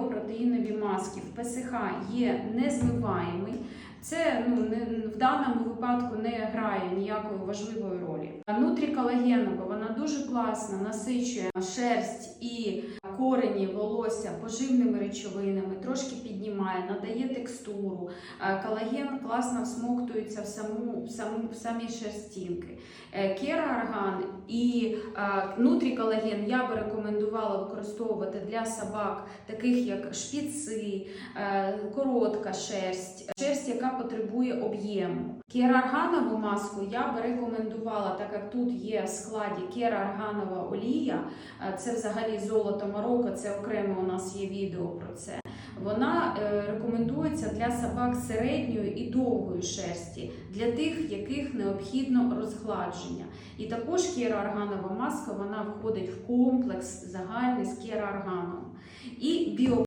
біопротеїнові маски в ПСХ є незмиваємий. Це ну, не, в даному випадку не грає ніякої важливої ролі. Нутріколагенова, вона дуже класно насичує шерсть і корені волосся поживними речовинами, трошки піднімає, надає текстуру. Е, Колаген класно всмоктується в саму, в саму в самі шерстінки. Е, і е, нутріколаген я би рекомендувала використовувати для собак, таких як шпіци, коротка шерсть, шерсть, яка потребує об'єму. Кераарганову маску я би рекомендувала, так як тут є в складі кераарганова олія, це взагалі золото Марокко, це окремо у нас є відео про це. Вона е, рекомендується для собак середньої і довгої шерсті, для тих, яких необхідно розгладження. І також кераарганова маска вона входить в комплекс загальний з кераарганом. І біо